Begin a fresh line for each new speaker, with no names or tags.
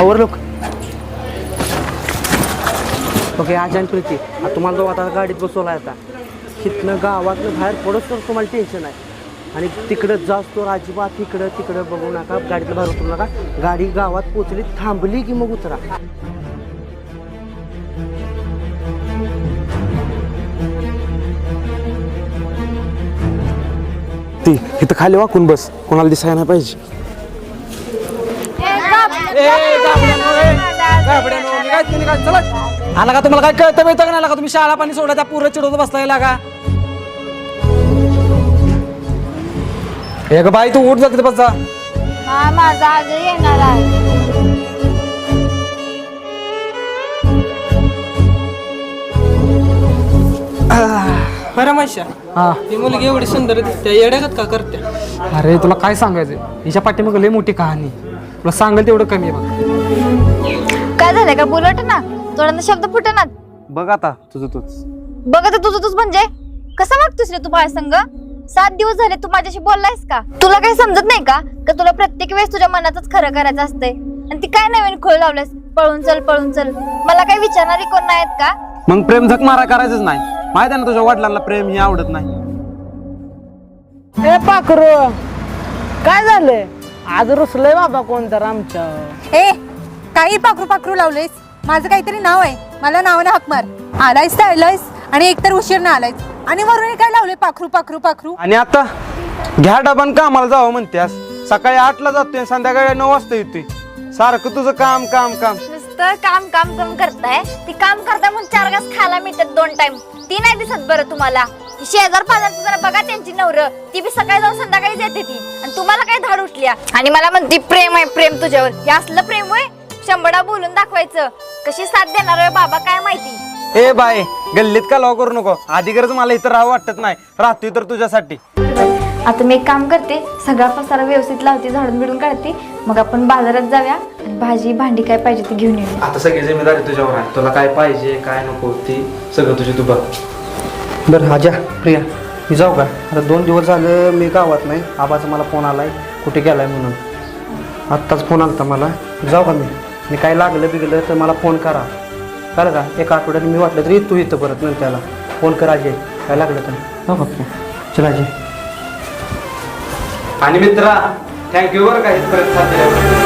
आवर लोक ओके आजान प्रीती आता तुम्हाला जो आता गाडीत बसवला आता. तिथनं गावातनं बाहेर पडत तर तुम्हाला टेन्शन आहे आणि तिकडं जास्त अजिबात इकडं तिकडं बघू नका गाडीतलं बाहेर उतरू नका. गाडी गावात पोचली थांबली की मग उतरा.
ती इथं खाली वाकून बस. कोणाला दिसायला नाही पाहिजे.
आला का तुम्हाला काय कळतं मिळतं का नाही का तुम्ही? शाळा पाणी सोडा त्या पूर्ण चिडवत बसलाय लागा. हे ग बाई तू उठ जा तिथे बस जा.
हा माझा आज येणार आहे.
बरं माशा
हा.
ती मुलगी एवढी सुंदर दिसते येड्यागत का करते?
अरे तुला काय सांगायचं हिच्या पाठीमाग लय मोठी कहाणी. तुला सांगेल तेवढं कमी आहे बघ.
काय झालंय? का बुलट ना? तोंडाने शब्द फुटनात
बघ आता तुझं तूच.
बघ आता तुझं तूच म्हणजे? कसं वागतोस रे तू माझ्या संग? सात दिवस झाले तू माझ्याशी बोललायस का? तुला काही समजत नाही का? का तुला प्रत्येक वेळेस तुझ्या मनातच खरं करायचं असतंय? आणि ती काय नवीन खोळ लावलंस पळून चल पळून चल. मला काही विचारणारी कोण नाहीत का?
मग प्रेम झक मारा करायचंच नाही. माहिती आहे ना तुझ्या वडिलांना प्रेम ही आवडत नाही.
ए पाखरू काय झालंय? आज रुसलंय बाबा कोणतर आमच्या
ए काही पाखरू पाखरू लावलेस. माझं काहीतरी नाव आहे. मला नावानं हाक मार. आलायस तर आलायस आणि एकतर उशीर ना आलायस. आणि वरून हे काय लावले पाखरू पाखरू पाखरू?
आणि आता? घ्या डबान कामाला जावं म्हणतेस सकाळी आठला जातोय संध्याकाळी नऊ वाजता येतोय. सारखं तुझं काम काम काम.
नुसतं काम काम करून करताय? ती काम करताय म्हणून चार घास खायला मिळतात दोन टाइम ती नाही दिसत बरं तुम्हाला. शेजार पाजारची जरा बघा त्यांची नवर. ती बी सकाळी जाऊन संध्याकाळीच येते ती. आणि तुम्हाला काय धाड उठल्या? आणि मला म्हणते प्रेम आहे प्रेम तुझ्यावर. हे असलं प्रेम होय? शंभरा बोलून दाखवायचं. कशी साथ देणार आहे बाबा काय माहिती?
ए बाय गल्लीत का लॉ करू नको. आधी गरज मला इथं राहावं वाटत नाही. राहतोय तर तुझ्यासाठी.
आता मी एक काम करते. सगळा पसारा व्यवस्थित लावते झाडून बिडून काढते. मग आपण बाजारात जाऊया आणि भाजी भांडी काय पाहिजे ती घेऊन येऊ
आता सगळी जिम्मेदारी तुझ्यावर आहे. तुला काय पाहिजे काय नको ती सगळं तुझी तू बघ.
बरं हा ज्या प्रिया मी जाऊ का? आता दोन दिवस झालं मी गावात नाही. आबाचा मला फोन आला आहे कुठे गेलाय म्हणून. आत्ताच फोन आलता मला. जाऊ का मी? मी काय लागलं बिगलं तर मला फोन करा. कळलं का? एका आठवड्यात मी वाटलं तरी तू येतं परत नंतर त्याला. फोन करा जे काय लागलं तर? हो चला चल अजय
आणि मित्रा थँक्यू बरं काय परत